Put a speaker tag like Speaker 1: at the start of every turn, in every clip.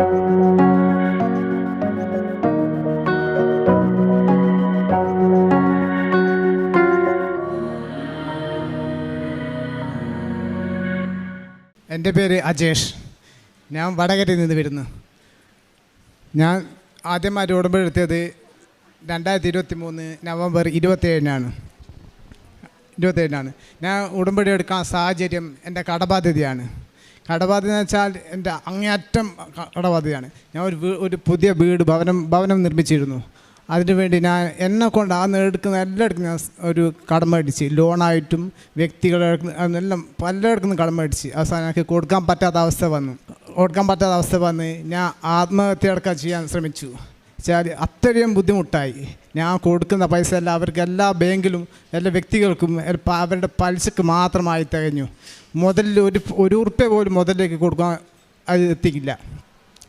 Speaker 1: എന്റെ പേര് അജേഷ്. ഞാൻ വടകരയിൽ നിന്ന് വരുന്നു. ഞാൻ ആദ്യമായിട്ട് ഉടമ്പടി എടുത്തത് രണ്ടായിരത്തി ഇരുപത്തി മൂന്ന് നവംബർ ഇരുപത്തേഴിനാണ് ഇരുപത്തേഴിനാണ് ഞാൻ ഉടമ്പടി എടുക്കാൻ സാഹചര്യം എന്റെ കടബാധ്യതയാണ്. കടബാധ്യത എന്ന് വെച്ചാൽ എന്റെ അങ്ങേയറ്റം കടബാധ്യതയാണ് ഞാൻ ഒരു ഒരു പുതിയ വീട് ഭവനം ഭവനം നിർമ്മിച്ചിരുന്നു. അതിനുവേണ്ടി ഞാൻ എന്നെ കൊണ്ട് ആ എടുക്കുന്ന എല്ലായിടത്തും ഞാൻ ഒരു കടമ അടിച്ച് ലോണായിട്ടും വ്യക്തികളെ എല്ലാം പലയിടത്തും കടമ അടിച്ച് അവസാനം എനിക്ക് കൊടുക്കാൻ പറ്റാത്ത അവസ്ഥ വന്നു. കൊടുക്കാൻ പറ്റാത്ത അവസ്ഥ വന്ന് ഞാൻ ആത്മഹത്യ അടക്കം ചെയ്യാൻ ശ്രമിച്ചു. വെച്ചാൽ അത്രയും ബുദ്ധിമുട്ടായി. ഞാൻ കൊടുക്കുന്ന പൈസ എല്ലാം അവർക്ക് എല്ലാ ബാങ്കിലും എല്ലാ വ്യക്തികൾക്കും അവരുടെ പലിശക്ക് മാത്രമായി തികഞ്ഞു. മുതലിൽ ഒരു ഒരു ഉറുപ്പ്യ പോലും മുതലിലേക്ക് കൊടുക്കാൻ അത് എത്തിക്കില്ല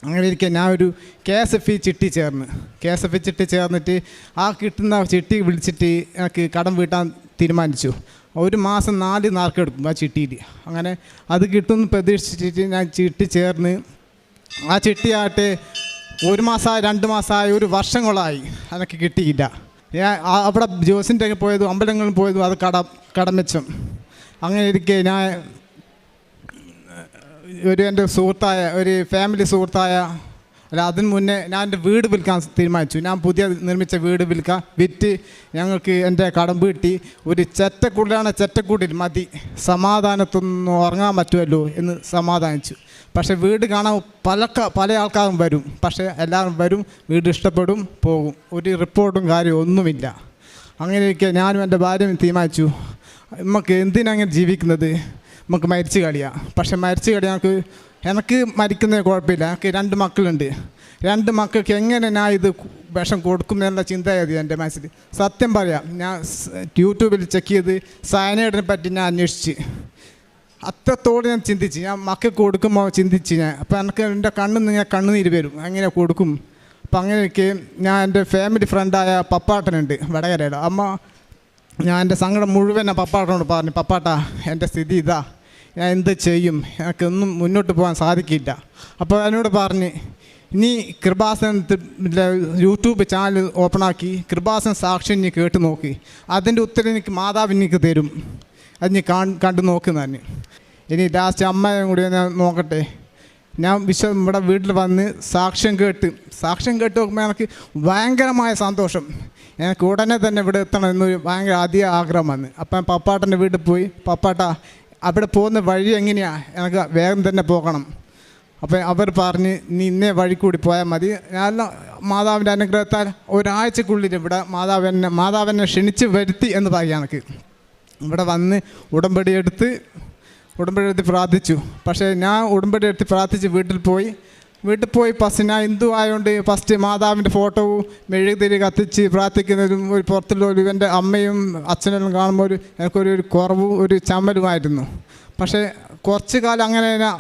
Speaker 1: അങ്ങനെ ഇരിക്കെ ഞാൻ ഒരു കെ എസ് എഫ് ഇ ചിട്ടി ചേർന്ന് കെ എസ് എഫ് ഇ ചിട്ടി ചേർന്നിട്ട് ആ കിട്ടുന്ന ചിട്ടി വിളിച്ചിട്ട് എനിക്ക് കടം വീട്ടാൻ തീരുമാനിച്ചു. ഒരു മാസം നാല് നാർക്കെടുക്കും ആ ചിട്ടിയിൽ. അങ്ങനെ അത് കിട്ടുമെന്ന് പ്രതീക്ഷിച്ചിട്ട് ഞാൻ ചിട്ടി ചേർന്ന് ആ ചിട്ടിയായിട്ട് ഒരു മാസമായി രണ്ട് മാസമായി ഒരു വർഷങ്ങളായി അതൊക്കെ കിട്ടിയില്ല. ഞാൻ അവിടെ ജോസിന്റെ ഒക്കെ പോയതും അമ്പലങ്ങളിൽ പോയതും അത് കട കടം വെച്ചും. അങ്ങനെ ഇരിക്കെ ഞാൻ ഒരു എന്റെ സുഹൃത്തായ ഒരു ഫാമിലി സുഹൃത്തായ അല്ല അതിന് മുന്നേ ഞാൻ എന്റെ വീട് വിൽക്കാൻ തീരുമാനിച്ചു. ഞാൻ പുതിയ നിർമ്മിച്ച വീട് വിൽക്കാൻ വിറ്റ് ഞങ്ങൾക്ക് എന്റെ കടം വീട്ടി. ഒരു ചെറ്റക്കൂടിലാണ് ചെറ്റക്കൂടിൽ മതി. സമാധാനത്തൊന്നും ഉറങ്ങാൻ പറ്റുമല്ലോ എന്ന് സമാധാനിച്ചു. പക്ഷേ വീട് കാണാൻ പല പല ആൾക്കാരും വരും. പക്ഷേ എല്ലാവരും വരും വീട് ഇഷ്ടപ്പെടും പോകും. ഒരു റിപ്പോർട്ടും കാര്യവും ഒന്നുമില്ല. അങ്ങനെയൊക്കെ ഞാനും എന്റെ ഭാര്യയും തീരുമാനിച്ചു. നമുക്ക് എന്തിനങ്ങനെ ജീവിക്കുന്നത്? നമുക്ക് മരിച്ചു കളിയാം. പക്ഷെ മരിച്ചു കളി നമുക്ക് എനിക്ക് മരിക്കുന്നത് കുഴപ്പമില്ല. എനിക്ക് രണ്ട് മക്കളുണ്ട്. രണ്ട് മക്കൾക്ക് എങ്ങനെ ഞാൻ ഇത് വിഷം കൊടുക്കും എന്നുള്ള ചിന്തയായി എന്റെ മനസ്സിൽ. സത്യം പറയാം ഞാൻ യൂട്യൂബിൽ ചെക്ക് ചെയ്ത് സയനൈഡിനെ പറ്റി ഞാൻ അന്വേഷിച്ച്. അത്രത്തോടെ ഞാൻ ചിന്തിച്ച്. ഞാൻ മക്കൾക്ക് കൊടുക്കുമ്പോൾ ചിന്തിച്ച് ഞാൻ. അപ്പോൾ എനിക്ക് എന്റെ കണ്ണിൽ നിന്ന് ഞാൻ കണ്ണുനീര് വരും. അങ്ങനെ കൊടുക്കും? അപ്പം അങ്ങനെയൊക്കെ ഞാൻ എന്റെ ഫാമിലി ഫ്രണ്ടായ പപ്പാട്ടനുണ്ട് വടകരയുടെ അമ്മ ഞാൻ എന്റെ സങ്കടം മുഴുവൻ പപ്പാട്ടനോട് പറഞ്ഞു. പപ്പാട്ട എന്റെ സ്ഥിതി ഇതാ. ഞാൻ എന്ത് ചെയ്യും? എനിക്കൊന്നും മുന്നോട്ട് പോകാൻ സാധിക്കില്ല. അപ്പോൾ എന്നോട് പറഞ്ഞ് നീ കൃപാസനത്തിന്റെ യൂട്യൂബ് ചാനൽ ഓപ്പണാക്കി കൃപാസന സാക്ഷി നീ കേട്ട് നോക്കി. അതിന്റെ ഉത്തരം എനിക്ക് മാതാവ് എനിക്ക് തരും. അത് നീ കണ്ടു നോക്കുന്നതന്നെ ഇനി ലാസ്റ്റ് അമ്മയും കൂടി ഞാൻ നോക്കട്ടെ. ഞാൻ വിശ്വ ഇവിടെ വീട്ടിൽ വന്ന് സാക്ഷ്യം കേട്ട് സാക്ഷ്യം കേട്ട് നോക്കുമ്പോൾ എനിക്ക് ഭയങ്കരമായ സന്തോഷം. എനിക്ക് ഉടനെ തന്നെ ഇവിടെ എത്തണം എന്നൊരു ഭയങ്കര അധിക ആഗ്രഹം വന്ന് അപ്പം പപ്പാട്ടന്റെ വീട്ടിൽ പോയി പപ്പാട്ട അവിടെ പോകുന്ന വഴി എങ്ങനെയാണ് എനിക്ക് വേഗം തന്നെ പോകണം. അപ്പം അവർ പറഞ്ഞ് നീ ഇന്നേ വഴി കൂടി പോയാൽ മതി. ഞാൻ മാതാവിന്റെ അനുഗ്രഹത്താൽ ഒരാഴ്ചക്കുള്ളിൽ ഇവിടെ മാതാവ് എന്നെ മാതാവ് എന്നെ ക്ഷണിച്ച് വരുത്തി എന്ന് പറയാം എനിക്ക്. ഇവിടെ വന്ന് ഉടമ്പടി എടുത്ത് ഉടമ്പടി എടുത്ത് പ്രാർത്ഥിച്ചു. പക്ഷേ ഞാൻ ഉടമ്പടി എടുത്ത് പ്രാർത്ഥിച്ച് വീട്ടിൽ പോയി. വീട്ടിൽ പോയി പസിന ഹിന്ദു ആയതുകൊണ്ട് ഫസ്റ്റ് മാതാവിന്റെ ഫോട്ടോവും മെഴുകുതിരി കത്തിച്ച് പ്രാർത്ഥിക്കുന്നതും ഒരു പുറത്തുള്ള ഒരു എന്റെ അമ്മയും അച്ഛനെല്ലാം കാണുമ്പോൾ ഒരു എനിക്കൊരു ഒരു കുറവും ഒരു ചമ്മലുമായിരുന്നു. പക്ഷേ കുറച്ച് കാലം അങ്ങനെ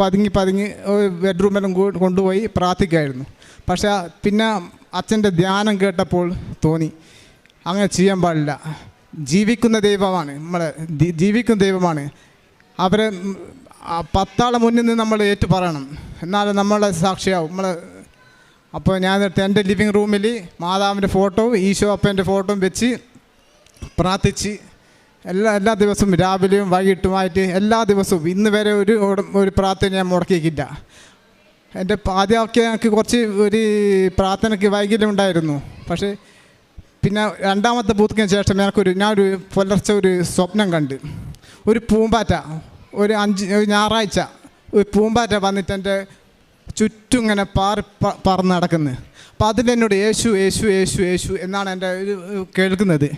Speaker 1: പതുങ്ങി പതുങ്ങി ഒരു ബെഡ്റൂമെല്ലാം കൊണ്ടുപോയി പ്രാർത്ഥിക്കായിരുന്നു പക്ഷേ പിന്നെ അച്ഛന്റെ ധ്യാനം കേട്ടപ്പോൾ തോന്നി അങ്ങനെ ചെയ്യാൻ പാടില്ല. ജീവിക്കുന്ന ദൈവമാണ് നമ്മളെ ജീവിക്കുന്ന ദൈവമാണ്. അവരെ പത്താളെ മുന്നിൽ നിന്ന് നമ്മൾ ഏറ്റു പറയണം. എന്നാലും നമ്മളെ സാക്ഷിയാവും. നമ്മൾ അപ്പോൾ ഞാൻ എന്റെ ലിവിങ് റൂമിൽ മാതാവിന്റെ ഫോട്ടോവും ഈശോ അപ്പന്റെ ഫോട്ടോയും വെച്ച് പ്രാർത്ഥിച്ച് എല്ലാ എല്ലാ ദിവസവും രാവിലെയും വൈകിട്ടുമായിട്ട് എല്ലാ ദിവസവും ഇന്ന് വരെ ഒരു ഒരു- പ്രാർത്ഥന ഞാൻ മുടക്കിയിട്ടില്ല. എന്റെ ആദ്യമൊക്കെ എനിക്ക് കുറച്ച് ഒരു പ്രാർത്ഥനയ്ക്ക് വൈകല്യം ഉണ്ടായിരുന്നു. പക്ഷേ പിന്നെ രണ്ടാമത്തെ ബൂത്തിന് ശേഷം എനിക്കൊരു ഞാനൊരു പുലർച്ചെ ഒരു സ്വപ്നം കണ്ട്. ഒരു പൂമ്പാറ്റ ഒരു അഞ്ച് ഞായറാഴ്ച പൂമ്പാറ്റ വന്നിട്ട് എന്റെ ചുറ്റും ഇങ്ങനെ പാറി പറന്ന് നടക്കുന്നത് അപ്പോൾ അതിലെന്നോട് യേശു യേശു യേശു യേശു എന്നാണ് എന്റെ ഒരു കേൾക്കുന്നത്.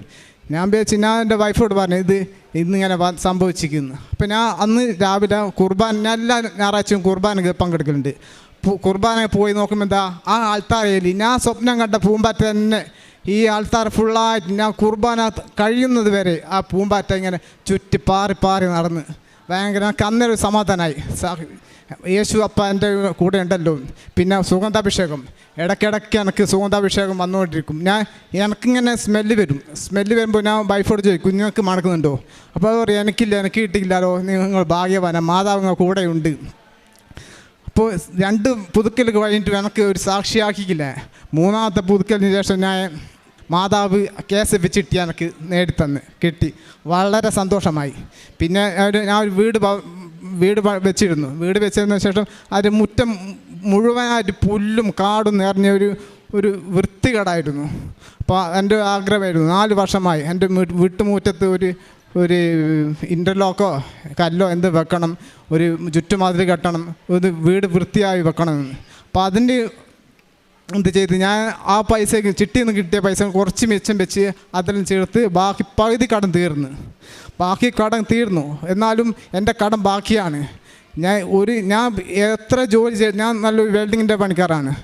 Speaker 1: ഞാൻ വിചാരിച്ചു ഞാൻ എന്റെ വൈഫോട് പറഞ്ഞു ഇത് ഇന്നിങ്ങനെ സംഭവിച്ചിരിക്കുന്നു. അപ്പോൾ ഞാൻ അന്ന് രാവിലെ കുർബാൻ ഞാൻ എല്ലാ ഞായറാഴ്ചയും കുർബാന പങ്കെടുക്കലുണ്ട്. കുർബാന പോയി നോക്കുമ്പോൾ എന്താ ആ ആൾത്താറയിൽ ഞാൻ സ്വപ്നം കണ്ട പൂമ്പാറ്റ തന്നെ ഈ ആൾത്താർ ഫുള്ളായിട്ട് ഞാൻ കുർബാന കഴിയുന്നത് വരെ ആ പൂമ്പാറ്റ ഇങ്ങനെ ചുറ്റി പാറി പാറി നടന്ന്. ഭയങ്കര കന്നൊരു സമാധാനമായി യേശു അപ്പ എന്റെ കൂടെ ഉണ്ടല്ലോ. പിന്നെ സുഗന്ധാഭിഷേകം. ഇടയ്ക്കിടയ്ക്ക് എനിക്ക് സുഗന്ധാഭിഷേകം വന്നുകൊണ്ടിരിക്കും. ഞാൻ എനിക്കിങ്ങനെ സ്മെല്ല് വരും. സ്മെല്ല് വരുമ്പോൾ ഞാൻ വൈഫോട് ചോദിക്കും നിങ്ങൾക്ക് മണക്കുന്നുണ്ടോ? അപ്പോൾ അത് പറയും എനിക്കില്ല എനിക്ക് കിട്ടിയില്ലല്ലോ നിങ്ങൾ ഭാഗ്യവാന. മാതാവ് കൂടെ കൂടെയുണ്ട്. അപ്പോൾ രണ്ട് പുതുക്കൽ കഴിഞ്ഞിട്ട് എനിക്ക് ഒരു സാക്ഷിയാക്കിയില്ല മൂന്നാമത്തെ പുതുക്കലിന് ശേഷം ഞാൻ മാതാവ് കേസ് വെച്ചിട്ട് എനിക്ക് നേടിത്തന്ന് കിട്ടി. വളരെ സന്തോഷമായി. പിന്നെ ഞാൻ ഒരു വീട് വീട് വെച്ചിരുന്നു. വീട് വെച്ചതിന് ശേഷം അതിന്റെ മുറ്റം മുഴുവനായിട്ട് പുല്ലും കാടും നിറഞ്ഞ ഒരു ഒരു വൃത്തികേടായിരുന്നു. അപ്പോൾ എന്റെ ആഗ്രഹമായിരുന്നു. നാല് വർഷമായി എന്റെ വീട്ടുമുറ്റത്ത് ഒരു ഒരു ഇന്റർലോക്കോ കല്ലോ എന്ത് വെക്കണം ഒരു ചുറ്റുമാതിരി കെട്ടണം ഒരു വീട് വൃത്തിയായി വെക്കണം അപ്പോൾ അതിന്റെ എന്ത് ചെയ്ത്? ഞാൻ ആ പൈസ ചിട്ടിയിൽ നിന്ന് കിട്ടിയ പൈസ കുറച്ച് മെച്ചം വെച്ച് അതിലും ചേർത്ത് ബാക്കി പകുതി കടം തീർന്നു. ബാക്കി കടം തീർന്നു. എന്നാലും എന്റെ കടം ബാക്കിയാണ്. ഞാൻ ഒരു ഞാൻ എത്ര ജോലി ചെയ്ത് ഞാൻ നല്ലൊരു വെൽഡിങ്ങിന്റെ പണിക്കാരാണ്.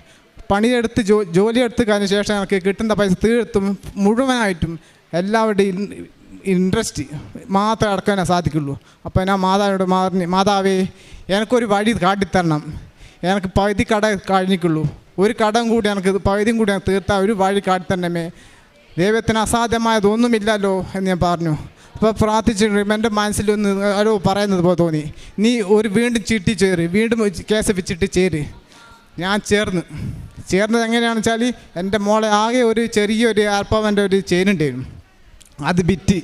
Speaker 1: പണിയെടുത്ത് ജോ ജോലി എടുത്ത് കഴിഞ്ഞ ശേഷം എനിക്ക് കിട്ടുന്ന പൈസ തീർത്തും മുഴുവനായിട്ടും എല്ലാവരുടെയും ഇൻട്രസ്റ്റ് മാത്രം അടക്കാനേ സാധിക്കുള്ളൂ. അപ്പോൾ ഞാൻ മാതാവിനോട് മാറി മാതാവേ എനിക്കൊരു വഴി കാട്ടിത്തരണം. എനിക്ക് പകുതി കട കഴിഞ്ഞിക്കുള്ളൂ. ഒരു കടം കൂടി എനിക്ക് പകുതിയും കൂടി ഞാൻ തീർത്താൽ ഒരു വഴി കാട്ടിത്തരണമേ ദൈവത്തിന് അസാധ്യമായതൊന്നുമില്ലല്ലോ എന്ന് ഞാൻ പറഞ്ഞു. അപ്പോൾ പ്രാർത്ഥിച്ചിട്ട് എന്റെ മനസ്സിലൊന്ന് ആരോ പറയുന്നത് പോലെ തോന്നി. നീ ഒരു വീണ്ടും ചിട്ടി ചേര്. വീണ്ടും കേസ് വെച്ചിട്ട് ചേര്. ഞാൻ ചേർന്ന്. ചേർന്നത് എങ്ങനെയാണെന്ന് വെച്ചാൽ എന്റെ മോളെ ആകെ ഒരു ചെറിയൊരു അല്പവന്റെ ഒരു ചേരുണ്ടായിരുന്നു അത് ബിറ്റ്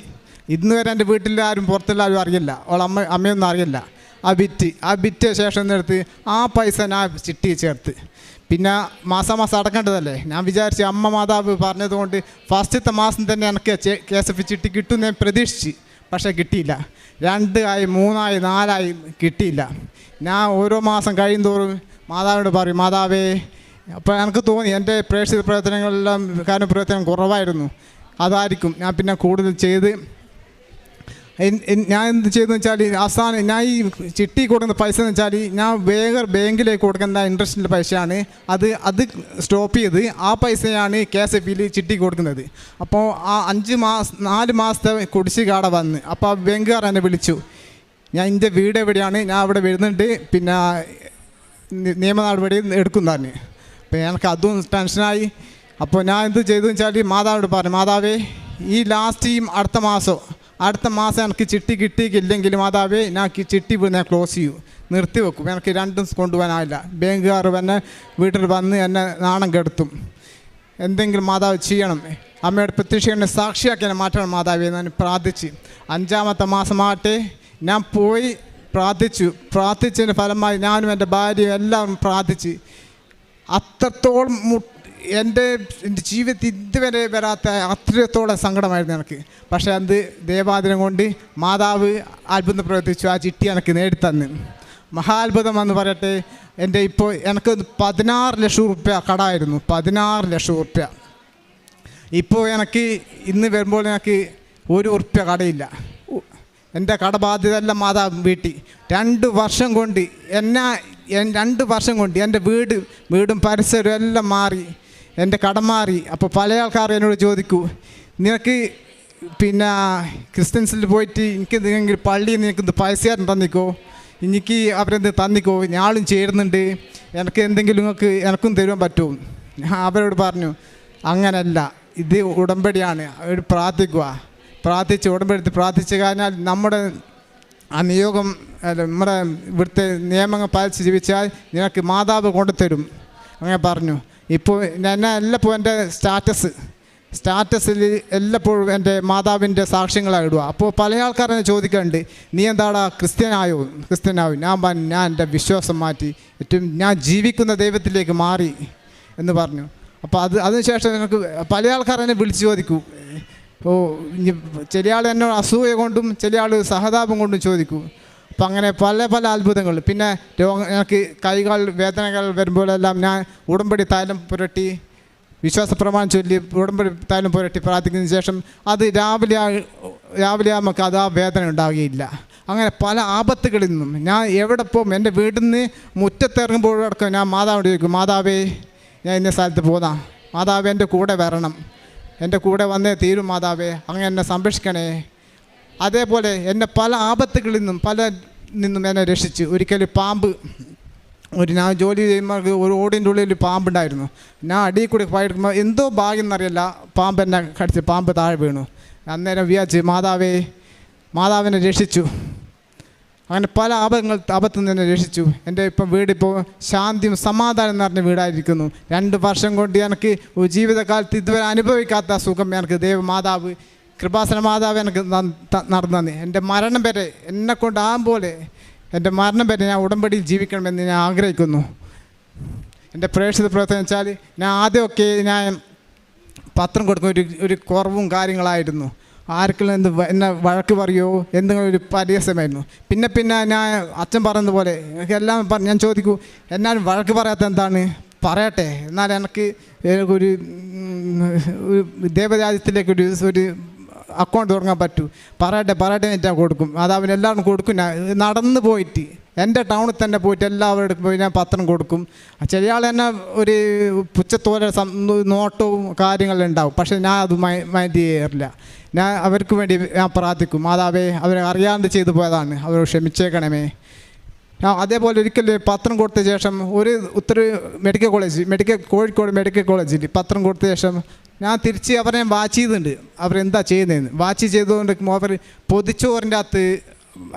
Speaker 1: ഇന്ന് വരെ എന്റെ വീട്ടിൽ ആരും പുറത്തുള്ള അറിയില്ല. അവൾ അമ്മ അമ്മയൊന്നും അറിയില്ല. ആ ബിറ്റ് ആ ബിറ്റ് ശേഷം എന്നെടുത്ത് ആ പൈസ ഞാൻ ചിട്ടി ചേർത്ത്. പിന്നെ മാസം മാസം അടക്കേണ്ടതല്ലേ? ഞാൻ വിചാരിച്ചു അമ്മ മാതാവ് പറഞ്ഞതുകൊണ്ട് ഫസ്റ്റത്തെ മാസം തന്നെ എനിക്ക് കെ എസ് എഫ് ചിട്ടി കിട്ടും ഞാൻ പ്രതീക്ഷിച്ച്. പക്ഷേ കിട്ടിയില്ല. രണ്ട് ആയി മൂന്നായി നാലായി കിട്ടിയില്ല. ഞാൻ ഓരോ മാസം കഴിയുന്തോറും മാതാവിനോട് പറയും മാതാവേ അപ്പോൾ എനിക്ക് തോന്നി എന്റെ പ്രേക്ഷിത പ്രവർത്തനങ്ങളെല്ലാം കാരണം പ്രവർത്തനം കുറവായിരുന്നു. അതായിരിക്കും ഞാൻ പിന്നെ കൂടുതൽ ചെയ്ത് ഞാൻ എന്ത് ചെയ്തെന്ന് വെച്ചാൽ അവസാനം ഞാൻ ഈ ചിട്ടി കൊടുക്കുന്ന പൈസ എന്ന് വെച്ചാൽ ഞാൻ വേഗം ബാങ്കിലേക്ക് കൊടുക്കുന്ന ഇൻട്രസ്റ്റിന്റെ പൈസയാണ്. അത് അത് സ്റ്റോപ്പ് ചെയ്ത് ആ പൈസയാണ് കെ എസ് എഫ് ചിട്ടി കൊടുക്കുന്നത്. അപ്പോൾ ആ അഞ്ച് മാസം നാല് മാസത്തെ കുടിശ്ശിക അവിടെ വന്ന്. അപ്പോൾ ആ ബാങ്കുകാർ എന്നെ വിളിച്ചു. ഞാൻ എന്റെ വീട് എവിടെയാണ്? ഞാൻ അവിടെ വരുന്നുണ്ട്. പിന്നെ നിയമ നടപടി എടുക്കുന്നതാണ് അപ്പോൾ എനിക്ക് അതും ടെൻഷനായി അപ്പോൾ ഞാൻ എന്ത് ചെയ്തെന്ന് വെച്ചാൽ മാതാവിനോട് പറഞ്ഞു മാതാവേ ഈ ലാസ്റ്റ് ഈ അടുത്ത മാസം അടുത്ത മാസം എനിക്ക് ചിട്ടി കിട്ടിയില്ലെങ്കിൽ മാതാവേ ഞാൻ ചിട്ടി ഞാൻ ക്ലോസ് ചെയ്യൂ. നിർത്തി വെക്കും. എനിക്ക് രണ്ടും കൊണ്ടുപോകാനാവില്ല ബാങ്കുകാർ തന്നെ വീട്ടിൽ വന്ന് എന്നെ നാണം കെടുത്തും. എന്തെങ്കിലും മാതാവ് ചെയ്യണം. അമ്മയുടെ പ്രത്യക്ഷനെ സാക്ഷിയാക്കി എന്നെ മാറ്റണം മാതാവേ എന്ന് ഞാൻ പ്രാർത്ഥിച്ച്. അഞ്ചാമത്തെ മാസമാകട്ടെ ഞാൻ പോയി പ്രാർത്ഥിച്ചു. പ്രാർത്ഥിച്ചതിന് ഫലമായി ഞാനും എന്റെ ഭാര്യയും എല്ലാവരും പ്രാർത്ഥിച്ച്. അത്രത്തോളം മു- എന്റെ ജീവിതത്തിൽ ഇതുവരെ വരാത്ത അത്രത്തോളം സങ്കടമായിരുന്നു എനിക്ക്. പക്ഷേ അത് ദേവാദിനം കൊണ്ട് മാതാവ് അത്ഭുതം പ്രവർത്തിച്ചു. ആ ചിട്ടി എനിക്ക് നേടിത്തന്ന്. മഹാത്ഭുതം എന്ന് പറയട്ടെ എന്റെ ഇപ്പോൾ എനിക്ക് പതിനാറ് ലക്ഷം റുപ്യ കടായിരുന്നു. പതിനാറ് ലക്ഷം റുപ്യ. ഇപ്പോൾ എനിക്ക് ഇന്ന് വരുമ്പോൾ എനിക്ക് ഒരു ഉറുപ്പ്യ കടയില്ല. എന്റെ കടബാധ്യത എല്ലാം മാതാവ് വീട്ടി. രണ്ട് വർഷം കൊണ്ട് എന്നെ രണ്ട് വർഷം കൊണ്ട് എന്റെ വീട് വീടും പരിസരവും എല്ലാം മാറി. എന്റെ കടം മാറി. അപ്പോൾ പല ആൾക്കാർ എന്നോട് ചോദിക്കൂ നിനക്ക് പിന്നെ ക്രിസ്ത്യൻസിൽ പോയിട്ട് എനിക്ക് എന്തെങ്കിലും പള്ളിയിൽ നിനക്ക് പൈസ തന്നിക്കോ? എനിക്ക് അവരെന്ത് തന്നിക്കോ? ഞാളും ചേരുന്നുണ്ട്. എനിക്ക് എന്തെങ്കിലും നിങ്ങൾക്ക് എനിക്കും തരുവാൻ പറ്റും. അവരോട് പറഞ്ഞു അങ്ങനല്ല. ഇത് ഉടമ്പടിയാണ്. അവർ പ്രാർത്ഥിക്കുക. പ്രാർത്ഥിച്ച് ഉടമ്പടി പ്രാർത്ഥിച്ച് കഴിഞ്ഞാൽ നമ്മുടെ ആ നിയോഗം നമ്മുടെ ഇവിടുത്തെ നിയമങ്ങൾ പാലിച്ച് ജീവിച്ചാൽ നിനക്ക് മാതാവ് കൊണ്ടുതരും. അങ്ങനെ പറഞ്ഞു. ഇപ്പോൾ ഞാൻ എല്ലപ്പോഴും എന്റെ സ്റ്റാറ്റസ് സ്റ്റാറ്റസിൽ എല്ലപ്പോഴും എന്റെ മാതാവിന്റെ സാക്ഷ്യങ്ങളാണ് ഇടുക. അപ്പോൾ പല ആൾക്കാരെന്നെ ചോദിക്കാറുണ്ട് നീ എന്താടാ ക്രിസ്ത്യനായോ? ക്രിസ്ത്യനായോ ഞാൻ ഞാൻ എന്റെ വിശ്വാസം മാറ്റി ഏറ്റവും ഞാൻ ജീവിക്കുന്ന ദൈവത്തിലേക്ക് മാറി എന്ന് പറഞ്ഞു. അപ്പോൾ അത് അതിനുശേഷം എനിക്ക് പല ആൾക്കാർ എന്നെ വിളിച്ച് ചോദിക്കൂ. ഓ ചില ആൾ എന്നോട് അസൂയ കൊണ്ടും ചില ആൾ സഹതാപം കൊണ്ടും ചോദിക്കൂ. അപ്പം അങ്ങനെ പല പല അത്ഭുതങ്ങൾ. പിന്നെ രോഗം എനിക്ക് കൈകൾ വേദനകൾ വരുമ്പോഴെല്ലാം ഞാൻ ഉടമ്പടി തൈലം പുരട്ടി വിശ്വാസ പ്രമാണം ചൊല്ലി ഉടമ്പടി തൈലം പുരട്ടി പ്രാർത്ഥിക്കുന്ന ശേഷം അത് രാവിലെ രാവിലെ നമുക്ക് അത് ആ വേദന ഉണ്ടാകുകയില്ല അങ്ങനെ പല ആപത്തുകളിൽ നിന്നും ഞാൻ എവിടെ പോകും എന്റെ വീട്ടിൽ നിന്ന് മുറ്റത്തിറങ്ങുമ്പോഴടക്കം ഞാൻ മാതാവിനോട് ചോദിക്കും മാതാവേ ഞാൻ ഇന്ന സ്ഥലത്ത് പോന്നാ. മാതാവേ എന്റെ കൂടെ വരണം. എന്റെ കൂടെ വന്നേ തീരും മാതാവേ. അങ്ങനെ എന്നെ സംരക്ഷിക്കണേ. അതേപോലെ എന്നെ പല ആപത്തുകളിൽ നിന്നും പല നിന്നും എന്നെ രക്ഷിച്ചു. ഒരിക്കൽ പാമ്പ് ഒരു ഞാൻ ജോലി ചെയ്യുമ്പോൾ ഒരു ഓടിന്റെ ഉള്ളിൽ പാമ്പുണ്ടായിരുന്നു. ഞാൻ അടിയിൽ കൂടി പോയിരിക്കുമ്പോൾ എന്തോ ഭാഗ്യം എന്നറിയില്ല. പാമ്പ് എന്നെ കടിച്ച് പാമ്പ് താഴെ വീണു. അന്നേരം വിചാരിച്ച് മാതാവേ മാതാവിനെ രക്ഷിച്ചു. അങ്ങനെ പല ആപങ്ങൾ ആപത്തിൽ നിന്ന് രക്ഷിച്ചു. എന്റെ ഇപ്പം വീടിപ്പോൾ ശാന്തിയും സമാധാനം നിറഞ്ഞ വീടായിരിക്കുന്നു. രണ്ട് വർഷം കൊണ്ട് എനിക്ക് ജീവിതകാലത്ത് ഇതുവരെ അനുഭവിക്കാത്ത സുഖം എനിക്ക് ദൈവമാതാവ് കൃപാസന മാതാവ് എനിക്ക് നടന്നു എന്റെ മരണം വരെ എന്നെ കൊണ്ടാകും പോലെ എന്റെ മരണം വരെ ഞാൻ ഉടമ്പടിയിൽ ജീവിക്കണമെന്ന് ഞാൻ ആഗ്രഹിക്കുന്നു. എന്റെ പ്രേക്ഷിത പ്രവർത്തനം വെച്ചാൽ ഞാൻ ആദ്യമൊക്കെ ഞാൻ പത്രം കൊടുക്കുന്ന ഒരു ഒരു കുറവും കാര്യങ്ങളായിരുന്നു. ആർക്കെങ്കിലും എന്ത് എന്നെ വഴക്ക് പറയുമോ എന്തെങ്കിലും ഒരു പരിഹസമായിരുന്നു പിന്നെ പിന്നെ ഞാൻ അച്ഛൻ പറഞ്ഞതുപോലെ പോലെ എനിക്ക് എല്ലാം ഞാൻ ചോദിക്കൂ എന്നാലും വഴക്ക് പറയാത്ത എന്താണ്? പറയട്ടെ. എന്നാൽ എനിക്ക് ഒരു ദേവരാജ്യത്തിലേക്ക് ഒരു അക്കൗണ്ട് തുടങ്ങാൻ പറ്റൂ. പറയട്ടെ പറയട്ടെ ഞാൻ കൊടുക്കും. അത് അവൻ എല്ലാവരും കൊടുക്കും. ഞാൻ നടന്ന് പോയിട്ട് എന്റെ ടൗണിൽ തന്നെ പോയിട്ട് എല്ലാവരും പോയി ഞാൻ പത്രം കൊടുക്കും. ചില ആൾ തന്നെ ഒരു പുച്ചത്തോലെ നോട്ടവും കാര്യങ്ങളും ഉണ്ടാവും. പക്ഷേ ഞാൻ അത് മൈൻഡ് ചെയ്യാറില്ല. ഞാൻ അവർക്ക് വേണ്ടി ഞാൻ പ്രാർത്ഥിക്കും. മാതാവേ അവരെ അറിയാണ്ട് ചെയ്തു പോയതാണ്. അവർ ക്ഷമിച്ചേക്കണമേ. ഞാൻ അതേപോലെ ഒരിക്കൽ പത്രം കൊടുത്ത ശേഷം ഒരു ഉത്തര medical college medical Kozhikode medical കോളേജിൽ പത്രം കൊടുത്ത ശേഷം ഞാൻ തിരിച്ച് അവരെ വാച്ച് ചെയ്തിട്ടുണ്ട് അവരെന്താ ചെയ്യുന്നതെന്ന്. വാച്ച് ചെയ്തുകൊണ്ട് അവർ പൊതിച്ചോറിന്റെ അകത്ത്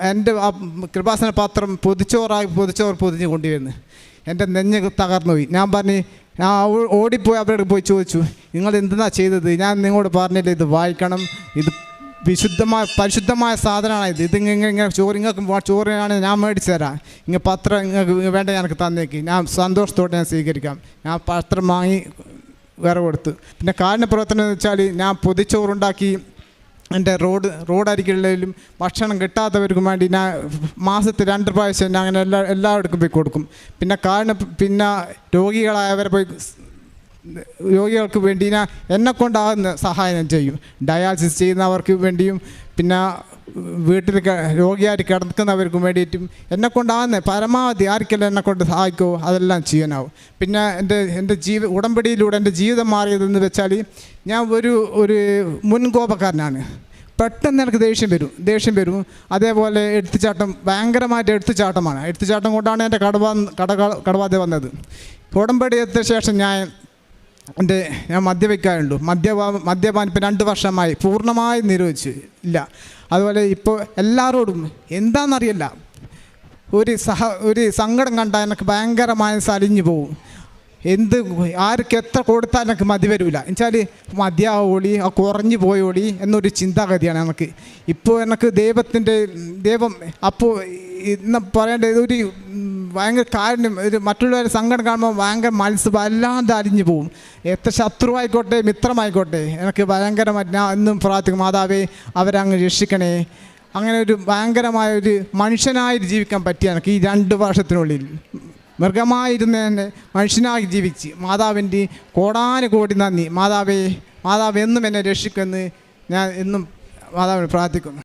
Speaker 1: എന്റെ ആ കൃപാസന പാത്രം പൊതിച്ചോറായി പൊതിച്ചോറ് പൊതിഞ്ഞ് കൊണ്ടുവരുന്നു. എന്റെ നെഞ്ഞ് തകർന്നുപോയി ഞാൻ പറഞ്ഞ് ഞാൻ ഓടിപ്പോയി അവരോട് പോയി ചോദിച്ചു നിങ്ങൾ എന്തെന്നാ ചെയ്തത്? ഞാൻ നിങ്ങളോട് പറഞ്ഞില്ല ഇത് വായിക്കണം ഇത് വിശുദ്ധമായ പരിശുദ്ധമായ സാധനമാണ് ഇത്. ഇത് ഇങ്ങനെ ഇങ്ങനെ ചോറ് നിങ്ങൾക്ക് ചോറിനാണ് ഞാൻ മേടിച്ചു തരാം. ഇങ്ങനെ പത്രം നിങ്ങൾക്ക് വേണ്ട എനിക്ക് തന്നേക്ക്. ഞാൻ സന്തോഷത്തോടെ ഞാൻ സ്വീകരിക്കാം. ഞാൻ പത്രം വാങ്ങി വേറെ കൊടുത്ത്. പിന്നെ കാലിന് പ്രവർത്തനം എന്ന് വെച്ചാൽ ഞാൻ പൊതിച്ചോറുണ്ടാക്കി എന്റെ റോഡ് റോഡരികളിലും ഭക്ഷണം കിട്ടാത്തവർക്കും വേണ്ടി ഞാൻ മാസത്തിൽ രണ്ട് പ്രാവശ്യം ഞാൻ അങ്ങനെ എല്ലാ എല്ലാവർക്കും പോയി കൊടുക്കും. പിന്നെ കാലിന് പിന്നെ രോഗികളായവരെ പോയി രോഗികൾക്ക് വേണ്ടി ഞാൻ എന്നെ കൊണ്ടാകുന്ന സഹായം ചെയ്യും. ഡയാലിസിസ് ചെയ്യുന്നവർക്ക് വേണ്ടിയും പിന്നെ വീട്ടിൽ രോഗിയായിട്ട് കിടക്കുന്നവർക്കും വേണ്ടിയിട്ടും എന്നെ കൊണ്ടാകുന്ന പരമാവധി ആർക്കെല്ലാം എന്നെ കൊണ്ട് സഹായിക്കുമോ അതെല്ലാം ചെയ്യാനാവും പിന്നെ എന്റെ എന്റെ ജീവ ഉടമ്പടിയിലൂടെ എന്റെ ജീവിതം മാറിയതെന്ന് വെച്ചാൽ ഞാൻ ഒരു ഒരു മുൻകോപക്കാരനാണ്. പെട്ടെന്ന് എനിക്ക് ദേഷ്യം വരും ദേഷ്യം വരും. അതേപോലെ എടുത്തുചാട്ടം ഭയങ്കരമായിട്ട് എടുത്തുചാട്ടമാണ് എടുത്തുചാട്ടം കൊണ്ടാണ് എന്റെ കടവാ കട കടവാതെ വന്നത്. ഉടമ്പടി എത്തിയ ശേഷം ഞാൻ എന്റെ ഞാൻ മദ്യപിക്കാറുണ്ട്. മദ്യപാ മദ്യപാൻ ഇപ്പം രണ്ട് വർഷമായി പൂർണമായി നിരോധിച്ചു ഇല്ല അതുപോലെ ഇപ്പോൾ എല്ലാവരോടും എന്താണെന്നറിയില്ല ഒരു സഹ ഒരു സങ്കടം കണ്ടാൽ എനിക്ക് ഭയങ്കരമായ സലിഞ്ഞു പോകും. എന്ത് ആർക്ക് എത്ര കൊടുത്താൽ എനിക്ക് മതി വരില്ല എന്നുവെച്ചാൽ മതിയാവോളി ആ കുറഞ്ഞു പോയോളി എന്നൊരു ചിന്താഗതിയാണ് എനിക്ക് ഇപ്പോൾ എനിക്ക് ദൈവത്തിന്റെ ദൈവം അപ്പോൾ പറയേണ്ട ഒരു ഭയങ്കര കാര്യം ഒരു മറ്റുള്ളവരെ സങ്കടം കാണുമ്പോൾ ഭയങ്കര മനസ്സ് വല്ലാതെ അരിഞ്ഞു പോവും എത്ര ശത്രുവായിക്കോട്ടെ മിത്രമായിക്കോട്ടെ എനിക്ക് ഭയങ്കരമായിട്ട് ഞാൻ എന്നും പ്രാർത്ഥിക്കും മാതാവേ അവരങ്ങ് രക്ഷിക്കണേ. അങ്ങനെ ഒരു ഭയങ്കരമായ ഒരു മനുഷ്യനായി ജീവിക്കാൻ പറ്റിയ എനിക്ക് ഈ രണ്ട് വർഷത്തിനുള്ളിൽ. മൃഗമായിരുന്ന തന്നെ മനുഷ്യനായി ജീവിച്ച് മാതാവിന്റെ കോടാനുകോടി നന്ദി. മാതാവേ മാതാവ് എന്നും എന്നെ രക്ഷിക്കുമെന്ന് ഞാൻ എന്നും മാതാവിനെ പ്രാർത്ഥിക്കുന്നു.